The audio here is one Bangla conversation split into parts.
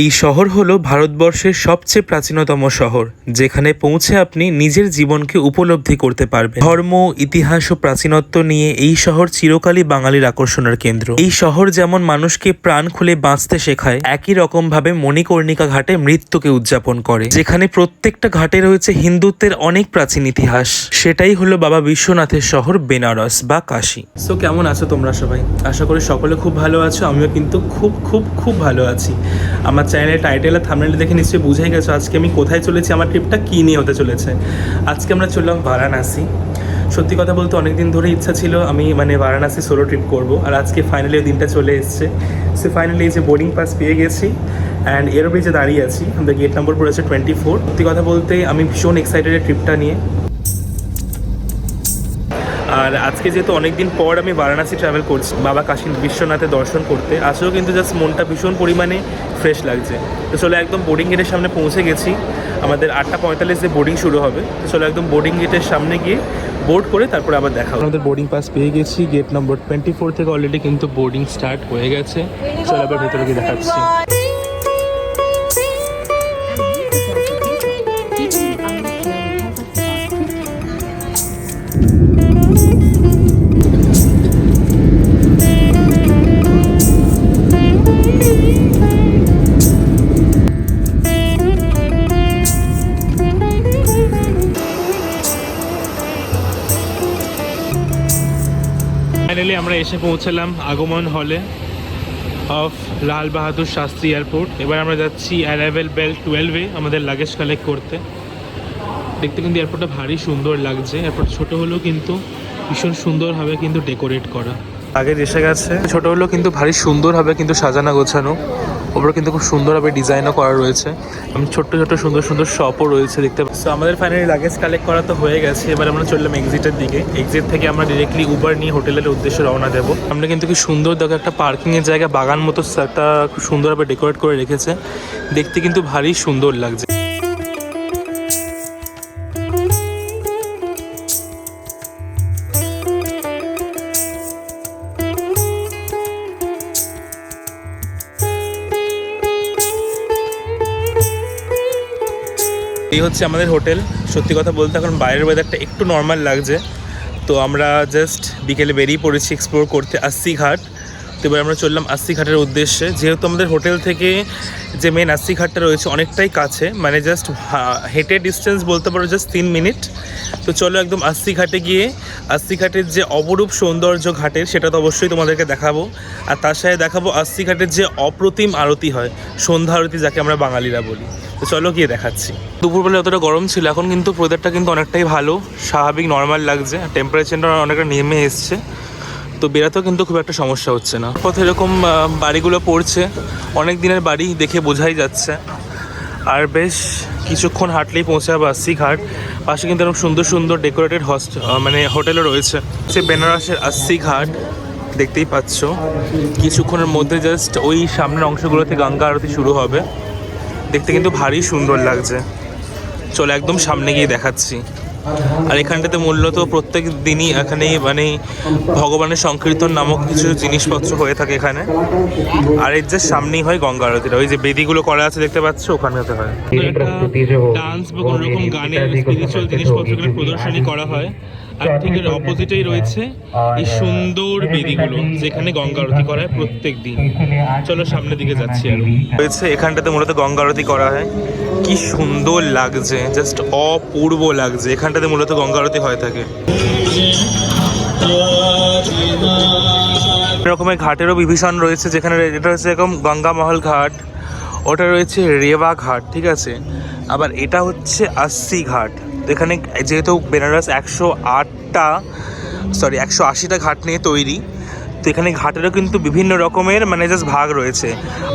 এই শহর হলো ভারতবর্ষের সবচেয়ে প্রাচীনতম শহর, যেখানে পৌঁছে আপনি নিজের জীবনকে উপলব্ধি করতে পারবেন। ধর্ম, ইতিহাস ও প্রাচীনত্ব নিয়ে এই শহর চিরকালই বাঙালির আকর্ষণের কেন্দ্র। এই শহর যেমন মানুষকে প্রাণ খুলে বাঁচতে শেখায়, একই রকম ভাবে মণিকর্ণিকা ঘাটে মৃত্যুকে উদযাপন করে, যেখানে প্রত্যেকটা ঘাটে রয়েছে হিন্দুত্বের অনেক প্রাচীন ইতিহাস। সেটাই হলো বাবা বিশ্বনাথের শহর বেনারস বা কাশী। সো কেমন আছো তোমরা সবাই? আশা করি সকলে খুব ভালো আছো, আমিও কিন্তু খুব খুব খুব ভালো আছি। আমার চ্যানেলের টাইটেল আর থামনেল দেখে নিশ্চয়ই বুঝেই গেছো আজকে আমি কোথায় চলেছি, আমার ট্রিপটা কী নিয়ে হতে চলেছে। আজকে আমরা চললাম বারাণসী। সত্যি কথা বলতে অনেক দিন ধরে ইচ্ছা ছিল আমি মানে বারাণসী সোলো ট্রিপ করব, আর আজকে ফাইনালি দিনটা চলে এসছে। সে ফাইনালি এই যে বোর্ডিং পাস পেয়ে গেছি অ্যান্ড এর ব্রিজে দাঁড়িয়ে আছি আমাদের গেট নম্বর পড়েছে টোয়েন্টি ফোর সত্যি কথা বলতে আমি ভীষণ এক্সাইটেড ট্রিপটা নিয়ে। আর আজকে যেহেতু অনেকদিন পর আমি বারাণসী ট্রাভেল করছি বাবা কাশী বিশ্বনাথের দর্শন করতে আজকেও কিন্তু জাস্ট মনটা ভীষণ পরিমাণে ফ্রেশ লাগছে। তো চলো একদম বোর্ডিং গেটের সামনে পৌঁছে গেছি। আমাদের আটটা পঁয়তাল্লিশে বোর্ডিং শুরু হবে। তো চলো একদম বোর্ডিং গেটের সামনে গিয়ে বোর্ড করে তারপরে আবার দেখা আমাদের বোর্ডিং পাস পেয়ে গেছি। গেট নম্বর টোয়েন্টি ফোর থেকে অলরেডি কিন্তু বোর্ডিং স্টার্ট হয়ে গেছে। চলো আবার ভেতরে গিয়ে দেখাচ্ছি। ফাইনালি আমরা এসে পৌঁছালাম আগমন হলে অফ লাল বাহাদুর শাস্ত্রী এয়ারপোর্ট। এবার আমরা যাচ্ছি অ্যারাইভেল বেল টুয়েলভে আমাদের লাগেজ কালেক্ট করতে। দেখতে কিন্তু এয়ারপোর্টটা ভারী সুন্দর লাগছে। এয়ারপোর্ট ছোট হলেও কিন্তু ভীষণ সুন্দরভাবে কিন্তু ডেকোরেট করা। আগে এসে গেছে। ছোট হলেও কিন্তু ভারী সুন্দরভাবে কিন্তু সাজানো গোছানো। ওপরে কিন্তু খুব সুন্দরভাবে ডিজাইনও করা রয়েছে। আমি ছোট্ট ছোট্ট সুন্দর সুন্দর শপও রয়েছে দেখতে পাচ্ছি। আমাদের ফাইনালি লাগেজ কালেক্ট করা তো হয়ে গেছে। এবার আমরা চললাম এক্সিটের দিকে। এক্সিট থেকে আমরা ডিরেক্টলি উবার নিয়ে হোটেলের উদ্দেশ্যে রওনা দেবো। আমরা কিন্তু কি সুন্দর দেখো একটা পার্কিংয়ের জায়গা, বাগান মতো একটা খুব সুন্দরভাবে ডেকোরেট করে রেখেছে। দেখতে কিন্তু ভারী সুন্দর লাগছে। এই হচ্ছে আমাদের হোটেল। সত্যি কথা বলতে এখন বাইরের ওয়েদারটা একটু নর্মাল লাগছে। তো আমরা জাস্ট বিকেলে বেরিয়ে পড়েছি এক্সপ্লোর করতে আসছি ঘাট। এবার আমরা চললাম আস্সি ঘাটের উদ্দেশ্যে। যেহেতু আমাদের হোটেল থেকে যে মেন আস্সি ঘাটটা রয়েছে অনেকটাই কাছে মানে জাস্ট হেঁটে ডিস্টেন্স বলতে পারো জাস্ট তিন মিনিট তো চলো একদম আস্সি ঘাটে গিয়ে আস্সি ঘাটের যে অপরূপ সৌন্দর্য ঘাটের, সেটা তো অবশ্যই তোমাদেরকে দেখাবো। আর তার সাথে দেখাবো আস্সি ঘাটের যে অপ্রতিম আরতি হয়, সন্ধ্যা আরতি যাকে আমরা বাঙালিরা বলি। তো চলো গিয়ে দেখাচ্ছি। দুপুরবেলা অতটা গরম ছিল, এখন কিন্তু ওয়েদারটা কিন্তু অনেকটাই ভালো, স্বাভাবিক নর্মাল লাগছে। টেম্পারেচারটা অনেকটা নেমে এসছে। তো বেরাতেও কিন্তু খুব একটা সমস্যা হচ্ছে না। পথে এরকম বাড়িগুলো পড়ছে, অনেক দিনের বাড়ি দেখে বোঝাই যাচ্ছে। আর বেশ কিছুক্ষণ হাঁটলেই পৌঁছে যাব আস্সি ঘাট পাশে কিন্তু এরকম সুন্দর সুন্দর ডেকোরেটেড হস্ট মানে হোটেলও রয়েছে। সে বেনারসের আস্সি ঘাট দেখতেই পাচ্ছ। কিছুক্ষণের মধ্যে জাস্ট ওই সামনের অংশগুলোতে গঙ্গা আরতি শুরু হবে। দেখতে কিন্তু ভারী সুন্দর লাগছে। চলো একদম সামনে গিয়ে দেখাচ্ছি। আর এখানটাতে মূলত প্রত্যেক দিনই এখানে মানে ভগবানের সংকীর্তন নামক কিছু জিনিসপত্র হয়ে থাকে এখানে। আর এর যে সামনেই হয় গঙ্গা আরতিটা। ওই যে বেদিগুলো করা আছে দেখতে পাচ্ছ? ওখানেতে হয়। ডান্স বা কোনো রকম গানের স্পিরিচুয়াল জিনিসপত্র প্রদর্শনী করা হয়। আর ঠিক অপোজিটেই রয়েছে এই সুন্দর বেদিগুলো, যেখানে গঙ্গা আরতি করা হয় প্রত্যেক দিন। চলো সামনের দিকে যাচ্ছি আর। রয়েছে এখানটাতে মূলত গঙ্গা আরতি করা হয়। কি সুন্দর লাগছে জাস্ট অপূর্ব লাগছে। এখানটাতে মূলত গঙ্গা আরতি হয়ে থাকে। রকমের ঘাটেরও বিভীষণ রয়েছে, যেখানে এটা হচ্ছে এরকম গঙ্গা মহল ঘাট, ওটা রয়েছে রেওয়া ঘাট, ঠিক আছে? আবার এটা হচ্ছে আস্সি ঘাট। এখানে যেহেতু বেনারস একশো আটটা সরি একশো আশিটা ঘাট নিয়ে তৈরি, তো এখানে ঘাটেরও কিন্তু বিভিন্ন রকমের মানে জাস্ট ভাগ রয়েছে।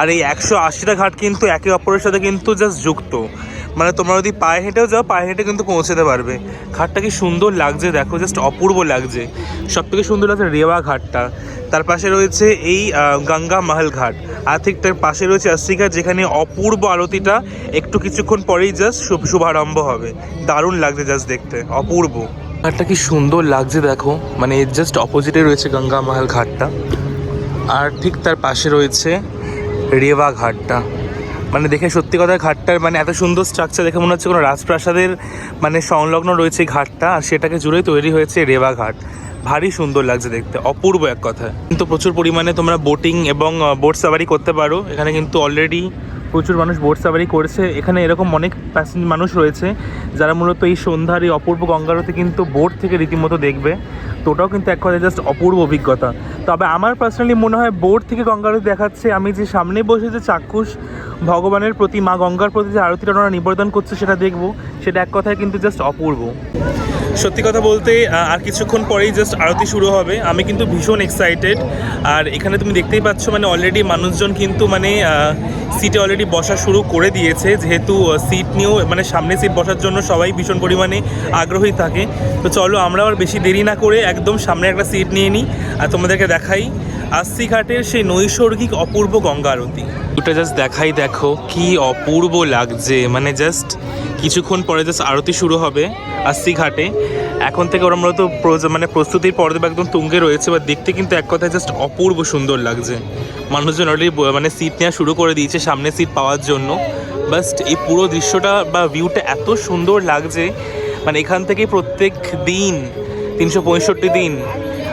আর এই একশো আশিটা ঘাট কিন্তু একে অপরের সাথে কিন্তু জাস্ট যুক্ত। মানে তোমরা যদি পায়ে হেঁটেও যাও, পায়ে হেঁটে কিন্তু পৌঁছাতে পারবে। ঘাটটা কি সুন্দর লাগছে, দেখো জাস্ট অপূর্ব লাগছে। সব থেকে সুন্দর লাগছে রেওয়া ঘাটটা। তার পাশে রয়েছে এই গঙ্গা মহল ঘাট। আর ঠিক তার পাশে রয়েছে ঘাট, যেখানে অপূর্ব আরতিটা একটু কিছুক্ষণ পরেই জাস্ট শুভারম্ভ হবে। দারুণ লাগছে জাস্ট দেখতে, অপূর্ব। ঘাটটা কি সুন্দর লাগছে দেখো মানে এর জাস্ট অপোজিটে রয়েছে গঙ্গা মহল ঘাটটা। আর ঠিক তার পাশে রয়েছে রেওয়া ঘাটটা। মানে দেখে সত্যি কথা ঘাটটার মানে এত সুন্দর স্ট্রাকচার দেখে মনে হচ্ছে কোনো রাজপ্রাসাদের মানে সংলগ্ন রয়েছে ঘাটটা, আর সেটাকে জুড়েই তৈরি হয়েছে রেবা ঘাট। ভারী সুন্দর লাগছে দেখতে, অপূর্ব এক কথা কিন্তু প্রচুর পরিমাণে তোমরা বোটিং এবং বোট সাফারি করতে পারো। এখানে কিন্তু অলরেডি প্রচুর মানুষ বোট সাফারি করেছে। এখানে এরকম অনেক প্যাসেঞ্জ মানুষ রয়েছে, যারা মূলত এই সন্ধ্যার এই অপূর্ব গঙ্গারতি কিন্তু বোট থেকে রীতিমতো দেখবে। তো ওটাও কিন্তু এক কথায় জাস্ট অপূর্ব অভিজ্ঞতা। তবে আমার পার্সোনালি মনে হয় বোট থেকে গঙ্গারতি দেখাচ্ছে, আমি যে সামনে বসে যে চাক্ষুষ ভগবানের প্রতি, মা গঙ্গার প্রতি যে আরতিটা ওনারা নিবেদন করছে, সেটা দেখব। সেটা এক কথায় কিন্তু জাস্ট অপূর্ব। সত্যি কথা বলতে আর কিছুক্ষণ পরেই জাস্ট আরতি শুরু হবে। আমি কিন্তু ভীষণ এক্সাইটেড আর এখানে তুমি দেখতেই পাচ্ছ মানে অলরেডি মানুষজন কিন্তু মানে সিটে অলরেডি বসা শুরু করে দিয়েছে। যেহেতু সিট নিয়েও মানে সামনে সিট বসার জন্য সবাই ভীষণ পরিমাণে আগ্রহী থাকে। তো চলো আমরা আর বেশি দেরি না করে একদম সামনে একটা সিট নিয়ে নিই, আর তোমাদেরকে দেখাই। আস্তি ঘাটের সেই নৈসর্গিক অপূর্ব গঙ্গা আরতি। ওটা জাস্ট দেখাই, দেখো কি অপূর্ব লাগছে। মানে জাস্ট কিছুক্ষণ পরে জাস্ট আরতি শুরু হবে আস্তি ঘাটে এখন থেকে ওরা মূলত মানে প্রস্তুতির পর্দে একদম তুঙ্গে রয়েছে বা দেখতে কিন্তু এক কথায় জাস্ট অপূর্ব সুন্দর লাগছে। মানুষজন অলরেডি মানে সিট নেওয়া শুরু করে দিয়েছে সামনে সিট পাওয়ার জন্য। বাস্ট এই পুরো দৃশ্যটা বা ভিউটা এত সুন্দর লাগছে। মানে এখান থেকে প্রত্যেক দিন, তিনশো পঁয়ষট্টি দিন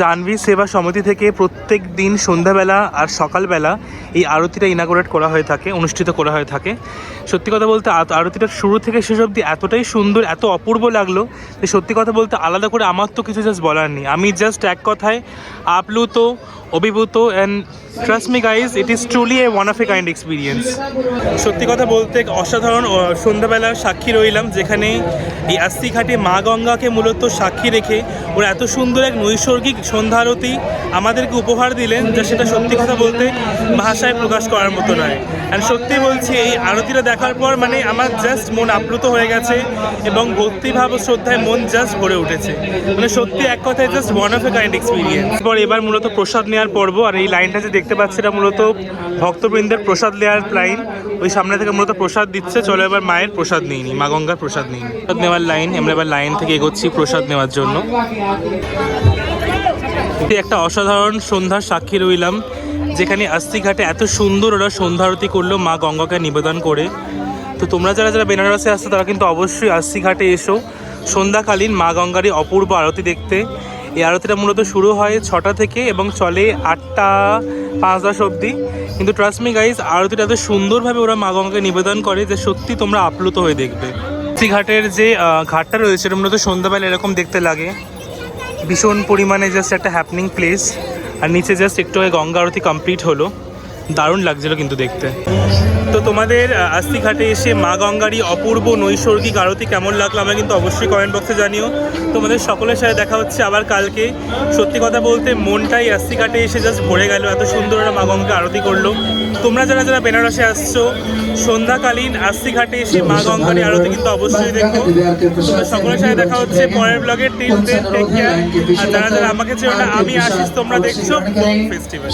জাহ্নবী সেবা সমিতি থেকে প্রত্যেক দিন সন্ধ্যাবেলা আর সকালবেলা এই আরতিটা ইনাগোরেট করা হয়ে থাকে, অনুষ্ঠিত করা হয়ে থাকে। সত্যি কথা বলতে আরতিটা শুরু থেকে শেষ অবধি এতটাই সুন্দর, এত অপূর্ব লাগল যে সত্যি কথা বলতে আলাদা করে আমার তো কিছু জাস্ট বলার নেই। আমি জাস্ট এক কথায় আপ্লুত অভিভূত and trust me guys it is truly a one of a kind experience সত্যি কথা বলতে অসাধারণ সন্ধ্যাবেলা সাক্ষী রইলাম, যেখানে এই আস্তি ঘাটে মা গঙ্গাকে মূলত সাক্ষী রেখে ওরা এত সুন্দর এক নৈসর্গিক সন্ধ্যারতি আমাদেরকে উপহার দিলেন, যা সেটা সত্যি কথা বলতে ভাষায় প্রকাশ করার মতো নয়। অ্যান্ড সত্যি বলছি, এই আরতিটা দেখার পর মানে আমার জাস্ট মন আপ্লুত হয়ে গেছে এবং ভক্তিভাব ও শ্রদ্ধায় মন জাস্ট ভরে উঠেছে। মানে সত্যি এক কথায় just one of a kind experience এবার এবার মূলত প্রসাদ নেওয়ার পর্ব, আর এই লাইনটা যে দেখতে পাচ্ছি এটা মূলত ভক্তবৃন্দের প্রসাদ নেওয়ার লাইন। ওই সামনে থেকে মূলত প্রসাদ দিচ্ছে, চলো এবার মায়ের প্রসাদ নিই মা গঙ্গার প্রসাদ নিই প্রসাদ নেওয়ার লাইন, আমরা এবার লাইন থেকে এগোচ্ছি প্রসাদ নেওয়ার জন্য। একটা অসাধারণ সন্ধ্যার সাক্ষী রইলাম। যেখানে আস্তিঘাটে এত সুন্দর ওরা সন্ধ্যা আরতি করল, মা গঙ্গাকে নিবেদন করে। তো তোমরা যারা যারা বেনারসে আসছো, তারা কিন্তু অবশ্যই আস্তিঘাটে এসো। সন্ধ্যাকালীন মা গঙ্গারই অপূর্ব আরতি দেখতে। এই আরতিটা মূলত শুরু হয় ছটা থেকে এবং চলে আটটা পাঁচ দশ অবধি। কিন্তু ট্রাস্ট মি গাইজ আরতিটা এত সুন্দরভাবে ওরা মা গঙ্গাকে নিবেদন করে যে সত্যি তোমরা আপ্লুত হয়ে দেখবে। আস্তিঘাটের যে ঘাটটা রয়েছে, এটা মূলত সন্ধ্যাবেলা এরকম দেখতে লাগে। ভীষণ পরিমাণে জাস্ট একটা হ্যাপনিং প্লেস আর নিচে জাস্ট একটু গঙ্গা আরতি কমপ্লিট হলো। দারুণ লাগছিল কিন্তু দেখতে। তো তোমাদের আস্তিঘাটে এসে মা গঙ্গারই অপূর্ব নৈসর্গিক আরতি কেমন লাগল আমরা কিন্তু অবশ্যই কমেন্ট বক্সে জানিও। তোমাদের সকলের সাথে দেখা হচ্ছে আবার কালকে। সত্যি কথা বলতে মনটাই আস্তিঘাটে এসে জাস্ট ভরে গেল, এত সুন্দর ওরা মা গঙ্গা আরতি করল। তোমরা যারা যারা বেনারসে আসছো, সন্ধ্যাকালীন আস্তিঘাটে এসে মা গঙ্গারই আরতি কিন্তু অবশ্যই দেখো। তোমরা সকলের সাথে দেখা হচ্ছে পরের ব্লগে টিল দেন। টেক কেয়ার আর যারা যারা আমাকে না, আমি আশিস, তোমরা দেখছ ফেস্টিভ্যাল